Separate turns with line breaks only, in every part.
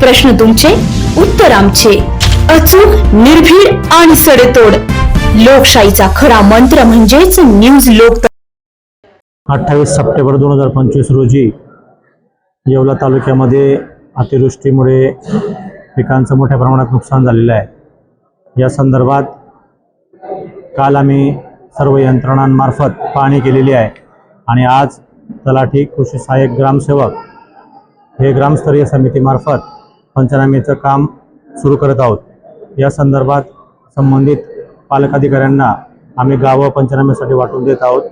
प्रश्न तुमचे उत्तर आमचे. अचूक निर्भीड आणि सडेतोड. लोकशाहीचा खरा मंत्र म्हणजेच न्यूज लोक
अठ्ठावीस सप्टेंबर दोन हजार पंचवीस रोजी येवला तालुक्यामध्ये अतिवृष्टीमुळे पिकांचं मोठ्या प्रमाणात नुकसान झालेलं आहे. या संदर्भात काल आम्ही सर्व यंत्रणांमार्फत पाहणी केलेली आहे आणि आज तलाठी कृषी सहाय्यक ग्रामसेवक हे ग्रामस्तरीय समितीमार्फत पंचनामेचं काम सुरू करत आहोत. या संदर्भात संबंधित पालकाधिकाऱ्यांना आम्ही गावं पंचनाम्यासाठी वाटून देत आहोत.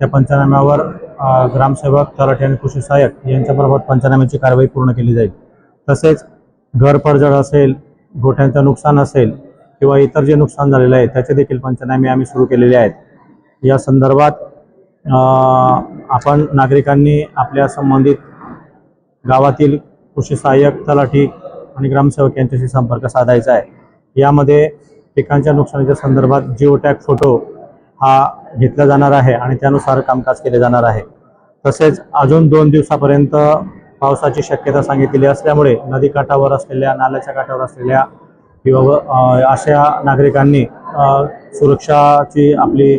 त्या पंचनाम्यावर ग्रामसेवक तलाठी आणि कृषी सहाय्यक यांच्याबरोबर पंचनाम्याची कारवाई पूर्ण केली जाईल. तसेच घर पडझड असेल गोठ्यांचं नुकसान असेल किंवा इतर जे नुकसान झालेलं आहे त्याचे देखील पंचनामे आम्ही सुरू केलेले आहेत. या संदर्भात आपण नागरिकांनी आपल्या संबंधित गावातील कृषी सहाय्यक तलाठी आणि ग्रामसेवक यांच्याशी संपर्क साधायचा आहे. यामध्ये पिकांच्या नुकसानीच्या संदर्भात जिओटॅक फोटो हा घेतला जाणार आहे आणि त्यानुसार कामकाज केले जाणार आहे. तसेच अजून दोन दिवसापर्यंत पावसाची शक्यता सांगितलेली असल्यामुळे नदीकाठावर असलेल्या नाल्याच्या काठावर असलेल्या किंवा व- अशा नागरिकांनी सुरक्षाची आपली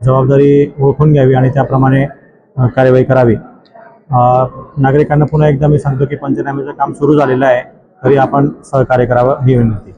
जबाबदारी ओळखून घ्यावी आणि त्याप्रमाणे कार्यवाही करावी. नागरिकांना पुन्हा एकदा मी सांगतो की पंचनाम्याचं काम सुरू झालेलं आहे. तरी आपण सहकार्य करावं ही विनंती.